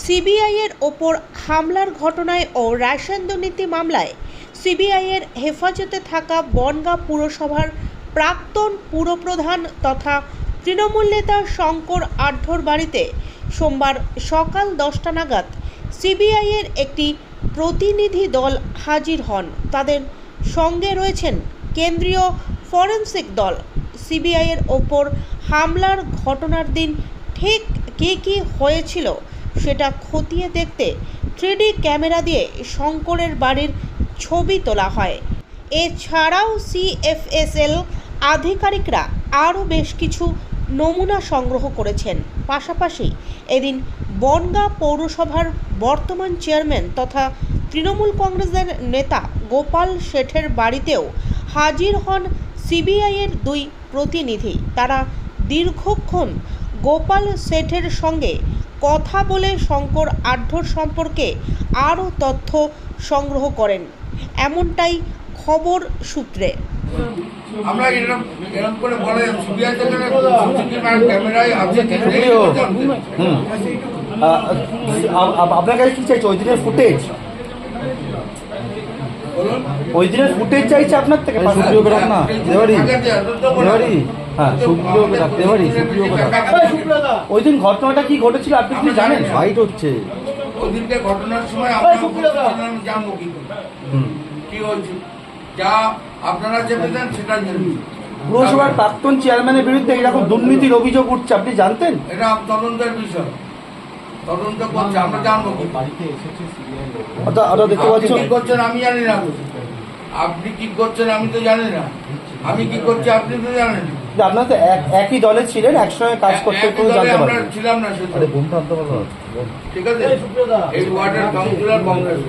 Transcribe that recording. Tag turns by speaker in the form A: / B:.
A: সিবিআইয়ের ওপর হামলার ঘটনায় ও রেশন দুর্নীতি মামলায় সিবিআইয়ের হেফাজতে থাকা বনগাঁ পুরসভার প্রাক্তন পুরপ্রধান তথা তৃণমূল নেতা শঙ্কর আঢ্যর বাড়িতে সোমবার সকাল দশটা নাগাদ সিবিআইয়ের একটি প্রতিনিধি দল হাজির হন। তাদের সঙ্গে রয়েছেন কেন্দ্রীয় ফরেন্সিক দল। সিবিআইয়ের ওপর হামলার ঘটনার দিন ঠিক কী কী হয়েছিল সেটা খতিয়ে দেখতে থ্রিডি ক্যামেরা দিয়ে শঙ্করের বাড়ির ছবি তোলা হয়। এছাড়াও সিএফএসএল আধিকারিকরা আরও বেশ কিছু নমুনা সংগ্রহ করেছেন। পাশাপাশি এদিন বনগাঁ পৌরসভার বর্তমান চেয়ারম্যান তথা তৃণমূল কংগ্রেসের নেতা গোপাল শেঠের বাড়িতেও হাজির হন সিবিআইয়ের দুই প্রতিনিধি। তারা দীর্ঘক্ষণ গোপাল শেঠের সঙ্গে কথা বলে শঙ্কর আঢ্যর সম্পর্কে আরও তথ্য সংগ্রহ করেন। এমনটাই খবর সূত্রে।
B: আমরা এরকম এরকম করে বলে সিবিআই ক্যামেরায় আছে
C: সুপ্রিয় হুম। আ- আ- আ- আপনার কাছে কি চাইছে ওই দিনের ফুটেজ ওই দিনের ফুটেজ চাইছে আপনার থেকে বেরাক না দেওয়ারি। দেওয়ারি। হ্যাঁ বেরাক বেরাক ওই দিন ঘটনাটা কি ঘটেছিল আপনি কি জানেন? ফাইট হচ্ছে।
B: ওই দিনকে ঘটনার সময় আমি জানব কি কি হয়েছে? যা আপনারা সেটা
C: পুরসভার প্রাক্তন চেয়ারম্যানের বিরুদ্ধে এরকম দুর্নীতির অভিযোগ উঠছে আপনি জানতেন?
B: এটা তদন্তের বিষয়। তদন্ত করছে আমরা জানব কি। করে?
C: অর্থাৎ অর্থাৎ দেখতে
B: আপনি কি করছেন আমি জানি না। আপনি কি করছেন আমি তো জানি না। আমি কি করছি আপনি তো জানেন।
C: আপনার তো এক- একই দলে ছিলেন একসঙ্গে কাজ করতে
B: একই
C: জানতে পারেন
B: ছিলাম না ঠিক আছে? এই ওয়ার্ডের কাউন্সিলর কংগ্রেস।